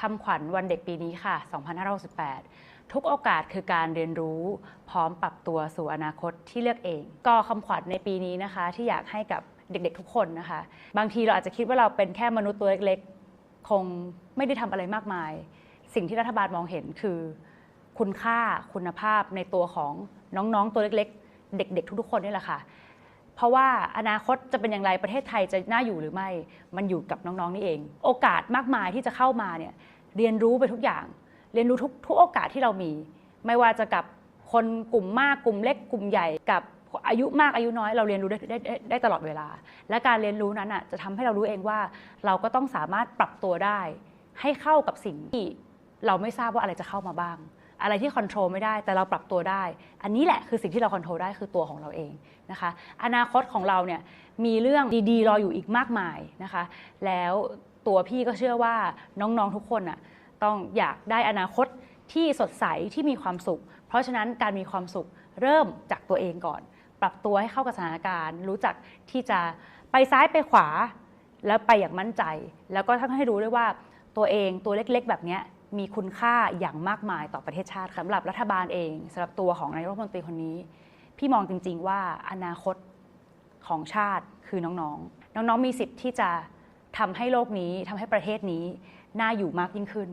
คำขวัญวันเด็กปีนี้ค่ะ 2568 ทุกโอกาสคือการเรียนรู้ พร้อมปรับตัวสู่อนาคตที่เลือกเอง ก็คำขวัญในปีนี้นะคะ ที่อยากให้กับเด็กๆทุกคนนะคะ บางทีเราอาจจะคิดว่าเราเป็นแค่มนุษย์ตัวเล็กๆ คงไม่ได้ทำอะไรมากมาย สิ่งที่รัฐบาลมองเห็นคือ คุณค่าคุณภาพในตัวของน้องๆตัวเล็ก ๆ เด็ก ๆ ทุกๆคนนี่แหละค่ะ เพราะว่าอนาคตจะเป็นอย่างไรประเทศไทยจะน่าอยู่หรือไม่ มันอยู่กับน้องๆนี่เอง โอกาสมากมายที่จะเข้ามาเนี่ยเรียนรู้ไปทุกอย่าง เรียนรู้ทุกทุกโอกาสที่เรามี ไม่ว่าจะกับคนกลุ่มมากกลุ่มเล็กกลุ่มใหญ่กับอายุมากอายุน้อยเราเรียนรู้ได้ไดได้ได้ตลอดเวลา และการเรียนรู้นั้นอะจะทำให้เรารู้เองว่า เราก็ต้องสามารถปรับตัวได้ ให้เข้ากับสิ่งที่เราไม่ทราบว่าอะไรจะเข้ามาบ้าง อะไรที่คอนโทรลไม่ได้แต่เราปรับตัวได้ อันนี้แหละคือสิ่งที่เราคอนโทรลได้คือตัวของเราเองนะคะ อนาคตของเราเนี่ยมีเรื่องดีๆ รออยู่อีกมากมายนะคะ แล้วตัวพี่ก็เชื่อว่าน้องๆทุกคนน่ะต้องอยากได้อนาคตที่สดใสที่มีความสุข เพราะฉะนั้นการมีความสุขเริ่มจากตัวเองก่อน ปรับตัวให้เข้ากับสถานการณ์ รู้จักที่จะไปซ้ายไปขวา แล้วไปอย่างมั่นใจ แล้วก็ทำให้รู้ด้วยว่าตัวเองตัวเล็กๆ แบบเนี้ย มีคุณค่าอย่างมากมายต่อประเทศชาติสำหรับรัฐบาลเองสำหรับตัวของนายกรัฐมนตรีคนนี้ พี่มองจริง ๆ ว่าอนาคตของชาติคือน้องๆ น้องๆมีสิทธิ์ที่จะทำให้โลกนี้ทำให้ประเทศนี้น่าอยู่มากยิ่งขึ้น